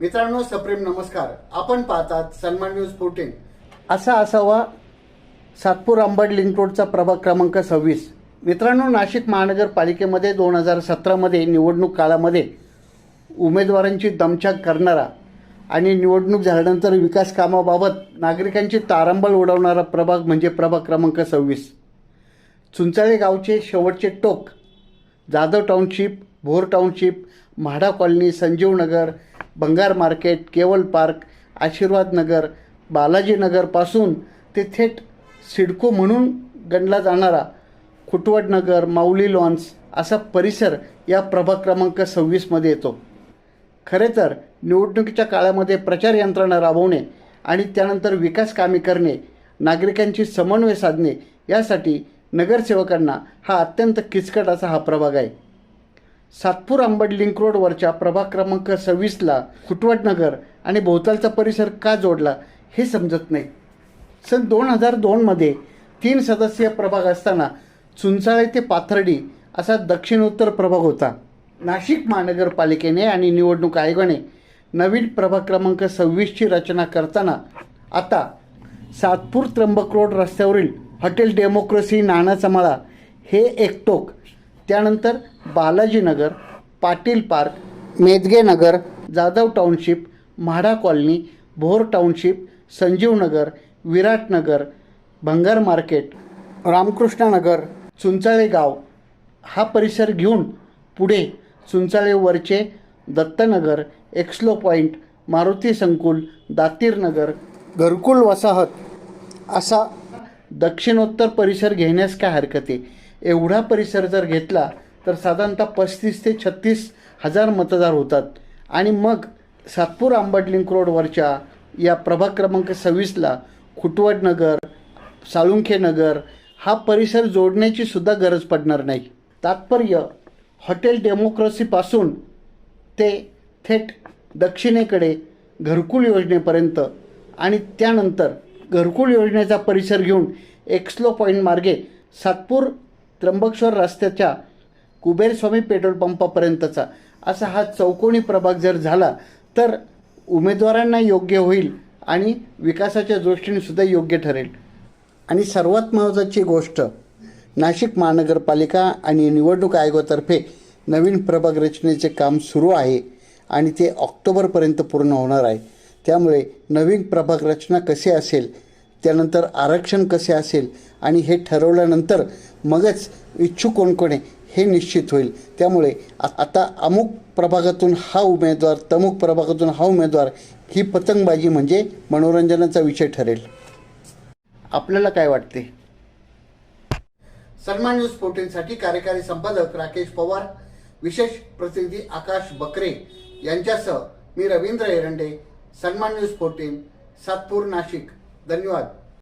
मित्रांनो सप्रेम नमस्कार. आपण पाहतात सन्मान न्यूज फोर्टीन असा असावा सातपूर अंबड लिंक रोडचा प्रभाग क्रमांक सव्वीस. मित्रांनो नाशिक महानगरपालिकेमध्ये दोन हजार सतरामध्ये निवडणूक काळामध्ये उमेदवारांची दमछाक करणारा आणि निवडणूक झाल्यानंतर विकास कामाबाबत नागरिकांची तारंबळ उडवणारा प्रभाग म्हणजे प्रभाग क्रमांक सव्वीस. चुंचाळे गावचे शेवटचे टोक Jadhav township Bhor township MHADA colony Sanjeev Bhangar market केवल पार्क आशीर्वाद नगर बालाजी नगरपासून ते थेट सिडको म्हणून गणला जाणारा खुटवड नगर माऊली लॉन्स असा परिसर या प्रभाग क्रमांक सव्वीसमध्ये येतो. खरे तर निवडणुकीच्या काळामध्ये प्रचार यंत्रणा राबवणे आणि त्यानंतर विकास कामे करणे नागरिकांची समन्वय साधणे यासाठी नगरसेवकांना हा अत्यंत किचकट असा हा प्रभाग आहे. सातपूर आंबड लिंक रोडवरच्या प्रभाग क्रमांक सव्वीसला खुटवट नगर आणि भोवतालचा परिसर का जोडला हे समजत नाही. सन दोन हजार दोनमध्ये तीन सदस्यीय प्रभाग असताना चुंचाळे ते पाथर्डी असा दक्षिणोत्तर प्रभाग होता. नाशिक महानगरपालिकेने आणि निवडणूक आयोगाने नवीन प्रभाग क्रमांक सव्वीसची रचना करताना आता सातपूर त्र्यंबक रोड रस्त्यावरील हॉटेल डेमोक्रेसी नानाचा मळा हे एकटोक त्यानंतर Balajinagar Patil park Medgenagar Jadhav township MHADA colony Bhor township Sanjivnagar Viratnagar भंगार मार्केट रामकृष्णनगर चुंचाळे गाव. हा परिसर घेऊन पुढे चुंचाळेवरचे दत्तनगर एक्स्लो पॉईंट मारुती संकुल दातीरनगर घरकुल वसाहत असा दक्षिणोत्तर परिसर घेण्यास काय हरकत आहे? एवढा परिसर जर घेतला तर साधारणतः पस्तीस ते छत्तीस हजार मतदार होतात. आणि मग सातपूर आंबट लिंक रोडवरच्या या प्रभाग क्रमांक सव्वीसला खुटवड नगर साळुंखे नगर हा परिसर जोडण्याची सुद्धा गरज पडणार नाही. तात्पर्य हॉटेल डेमोक्रेसीपासून ते थेट दक्षिणेकडे घरकुल योजनेपर्यंत आणि त्यानंतर घरकुल योजनेचा परिसर घेऊन एक्स्लो पॉईंट मार्गे सातपूर त्र्यंबकेश्वर रस्त्याच्या कुबेरस्वामी पेट्रोल पंपापर्यंतचा असा हा चौकोनी प्रभाग जर झाला तर उमेदवारांना योग्य होईल आणि विकासाच्या दृष्टीनेसुद्धा योग्य ठरेल. आणि सर्वात महत्त्वाची गोष्ट नाशिक महानगरपालिका आणि निवडणूक आयोगातर्फे नवीन प्रभाग रचनेचे काम सुरू आहे आणि ते ऑक्टोबरपर्यंत पूर्ण होणार आहे. त्यामुळे नवीन प्रभाग रचना कसे असेल त्यानंतर आरक्षण कसे असेल आणि हे ठरवल्यानंतर मगच इच्छुक कोण कोण आहे हे निश्चित होईल. त्यामुळे आता अमुक प्रभागातून हा उमेदवार तमुक प्रभागातून हा उमेदवार ही पतंगबाजी म्हणजे मनोरंजनाचा विषय ठरेल. आपल्याला काय वाटते? सन्मान न्यूज फोर्टीनसाठी कार्यकारी संपादक राकेश पवार विशेष प्रतिनिधी आकाश बकरे यांच्यासह मी रवींद्र एरंडे सन्मान न्यूज फोर्टीन सातपूर नाशिक. धन्यवाद